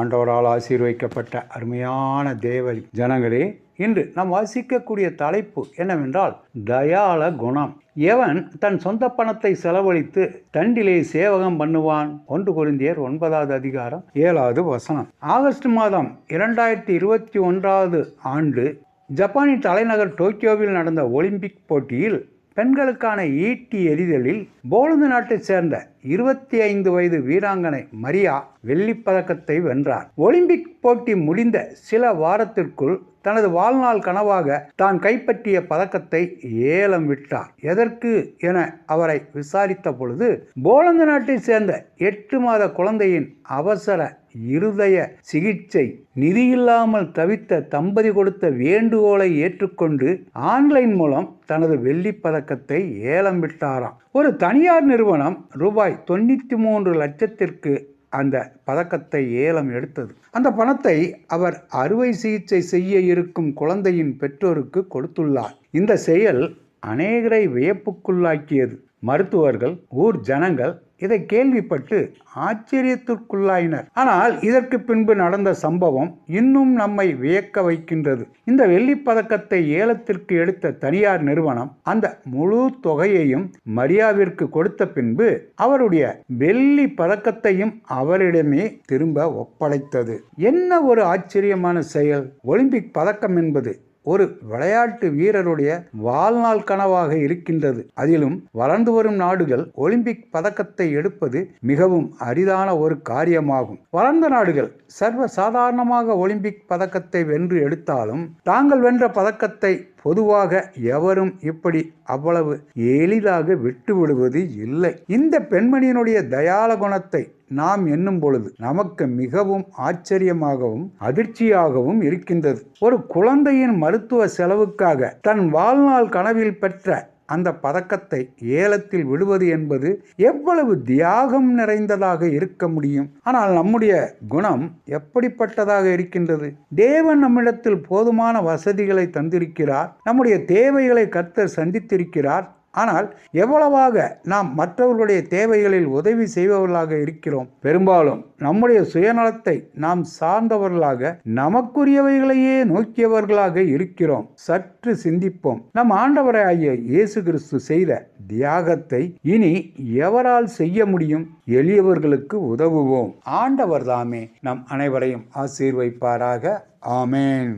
ஆண்டவரால் ஆசீர்வைக்கப்பட்ட அருமையான தேவ ஜனங்களே இன்று நாம் வாசிக்கக்கூடிய தலைப்பு என்னவென்றால் தயாள குணம். எவன் தன் சொந்த பணத்தை செலவழித்து தண்டிலே சேவகம் பண்ணுவான்? ஒன்று கொரிந்தியர் ஒன்பதாவது அதிகாரம் ஏழாவது வசனம். ஆகஸ்ட் மாதம் இரண்டாயிரத்தி இருபத்தி ஒன்றாவது ஆண்டு ஜப்பானின் தலைநகர் டோக்கியோவில் நடந்த ஒலிம்பிக் போட்டியில் பெண்களுக்கான ஈட்டி எறிதலில் போலந்து நாட்டைச் சேர்ந்த இருபத்தி ஐந்து வயது வீராங்கனை மரியா வெள்ளிப் பதக்கத்தை வென்றார். ஒலிம்பிக் போட்டி முடிந்த சில வாரத்திற்குள் தனது வாழ்நாள் கனவாக தான் கைப்பற்றிய பதக்கத்தை ஏலம் விட்டார். எதற்கு என அவரை விசாரித்த பொழுது போலந்து நாட்டைச் சேர்ந்த எட்டு மாத குழந்தையின் அவசர இருதய சிகிச்சை நிதியில்லாமல் தவித்த தம்பதி கொடுத்த வேண்டுகோளை ஏற்றுக்கொண்டு ஆன்லைன் மூலம் தனது வெள்ளிப் பதக்கத்தை ஏலம் விட்டாராம். ஒரு தனியார் நிறுவனம் ரூபாய் தொண்ணூற்றி மூன்று லட்சத்திற்கு அந்த பதக்கத்தை ஏலம் எடுத்தது. அந்த பணத்தை அவர் அறுவை சிகிச்சை செய்ய இருக்கும் குழந்தையின் பெற்றோருக்கு கொடுத்துள்ளார். இந்த செயல் அநேகரை வியப்புக்குள்ளாக்கியது. மருத்துவர்கள் ஊர் ஜனங்கள் இதை கேள்விப்பட்டு ஆச்சரியத்திற்குள்ளாயினர். ஆனால் இதற்கு பின்பு நடந்த சம்பவம் இன்னும் நம்மை வியக்க வைக்கின்றது. இந்த வெள்ளிப் பதக்கத்தை ஏலத்திற்கு எடுத்த தனியார் நிறுவனம் அந்த முழு தொகையையும் மரியாவிற்கு கொடுத்த பின்பு அவருடைய வெள்ளி பதக்கத்தையும் அவரிடமே திரும்ப ஒப்படைத்தது. என்ன ஒரு ஆச்சரியமான செயல்! ஒலிம்பிக் பதக்கம் என்பது ஒரு விளையாட்டு வீரருடைய வாழ்நாள் கனவாக இருக்கின்றது. அதிலும் வளர்ந்து வரும் நாடுகள் ஒலிம்பிக் பதக்கத்தை எடுப்பது மிகவும் அரிதான ஒரு காரியமாகும். வளர்ந்த நாடுகள் சர்வ சாதாரணமாக ஒலிம்பிக் பதக்கத்தை வென்று எடுத்தாலும் தாங்கள் வென்ற பதக்கத்தை பொதுவாக எவரும் இப்படி அவ்வளவு எளிதாக விட்டு விடுவது இல்லை. இந்த பெண்மணியினுடைய தயால குணத்தை நாம் எண்ணும் பொழுது நமக்கு மிகவும் ஆச்சரியமாகவும் அதிர்ச்சியாகவும் இருக்கின்றது. ஒரு குழந்தையின் மருத்துவ செலவுக்காக தன் வாழ்நாள் கனவில் பெற்ற அந்த பதக்கத்தை ஏலத்தில் விடுவது என்பது எவ்வளவு தியாகம் நிறைந்ததாக இருக்க முடியும். ஆனால் நம்முடைய குணம் எப்படிப்பட்டதாக இருக்கின்றது? தேவன் நம்மிடத்தில் போதுமான வசதிகளை தந்திருக்கிறார். நம்முடைய தேவைகளை கர்த்தர் சந்தித்திருக்கிறார். ஆனால் எவ்வளவாக நாம் மற்றவர்களுடைய தேவைகளில் உதவி செய்பவர்களாக இருக்கிறோம் பெரும்பாலும் நம்முடைய சுயநலத்தை நாம் சார்ந்தவர்களாக நமக்குரியவைகளையே நோக்கியவர்களாக இருக்கிறோம். சற்று சிந்திப்போம். நம் ஆண்டவரை ஆகிய இயேசு கிறிஸ்து செய்த தியாகத்தை இனி எவரால் செய்ய முடியும்? எளியவர்களுக்கு உதவுவோம். ஆண்டவர் தாமே நம் அனைவரையும் ஆசீர்வைப்பாராக. ஆமேன்.